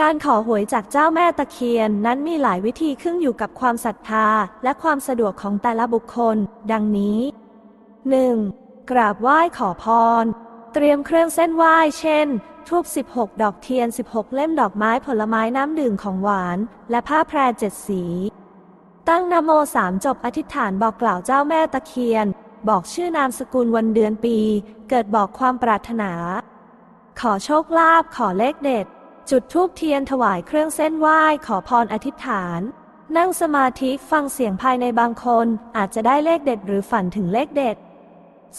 การขอหวยจากเจ้าแม่ตะเคียนนั้นมีหลายวิธีขึ้นอยู่กับความศรัทธาและความสะดวกของแต่ละบุคคล ดังนี้ 1. กราบไหว้ขอพร เตรียมเครื่องเส้นไหว้ เช่น ทูบ 16 ดอกเทียน 16 เล่มดอกไม้ผลไม้น้ำดื่มของหวาน และผ้าแพรเจ็ดสี ตั้งนโมสามจบอธิษฐานบอกกล่าวเจ้าแม่ตะเคียน บอกชื่อนามสกุลวันเดือนปี เกิดบอกความปรารถนา ขอโชคลาภขอเลขเด็ด จุดธูปเทียนถวายเครื่องเส้นไหว้ขอพรอธิษฐาน นั่งสมาธิฟังเสียงภายในบางคนอาจจะได้เลขเด็ดหรือฝันถึงเลขเด็ด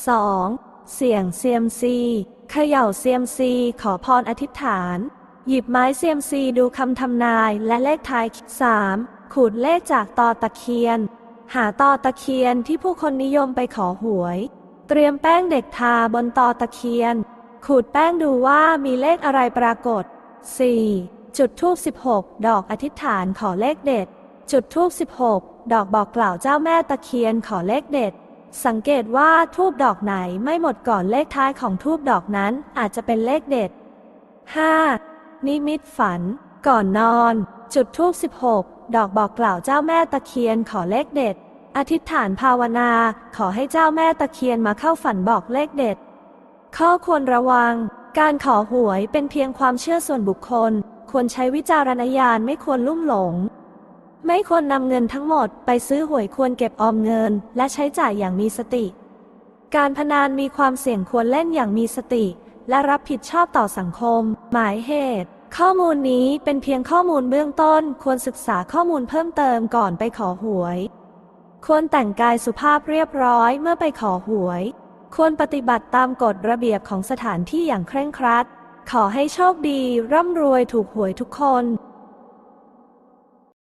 2. เสี่ยงเซียมซีเขย่าเซียมซีขอพรอธิษฐาน หยิบไม้เซียมซีดูคำทำนายและเลขท้าย 3. ขูดเลขจากตอตะเคียน หาตอตะเคียนที่ผู้คนนิยมไปขอหวย เตรียมแป้งเด็กทาบนตอตะเคียน ขูดแป้งดูว่ามีเลขอะไรปรากฏ 4. จุดทูบ16 ดอกอธิษฐานขอเลขเด็ด จุดทูบ16 ดอกบอกกล่าวเจ้าแม่ตะเคียนขอเลขเด็ด สังเกตว่าทูบดอกไหนไม่หมดก่อนเลขท้ายของทูบดอกนั้นอาจจะเป็นเลขเด็ด 5. นิมิตฝัน ก่อนนอน จุดทูบ16 ดอกบอกกล่าวเจ้าแม่ตะเคียนขอเลขเด็ด อธิษฐานภาวนาขอให้เจ้าแม่ตะเคียนมาเข้าฝันบอกเลขเด็ด ข้อควรระวัง การขอหวยเป็นเพียงความเชื่อส่วนบุคคล ควรใช้วิจารณญาณไม่ควรลุ่มหลง ไม่ควรนำเงินทั้งหมดไปซื้อหวยควรเก็บออมเงิน และใช้จ่ายอย่างมีสติ การพนันมีความเสี่ยงควรเล่นอย่างมีสติ และรับผิดชอบต่อสังคม หมายเหตุ ข้อมูลนี้เป็นเพียงข้อมูลเบื้องต้น ควรศึกษาข้อมูลเพิ่มเติมก่อนไปขอหวย ควรแต่งกายสุภาพเรียบร้อยเมื่อไปขอหวย ควรปฏิบัติตามกฎระเบียบของสถานที่อย่างเคร่งครัด ขอให้โชคดี ร่ำรวยถูกหวยทุกคน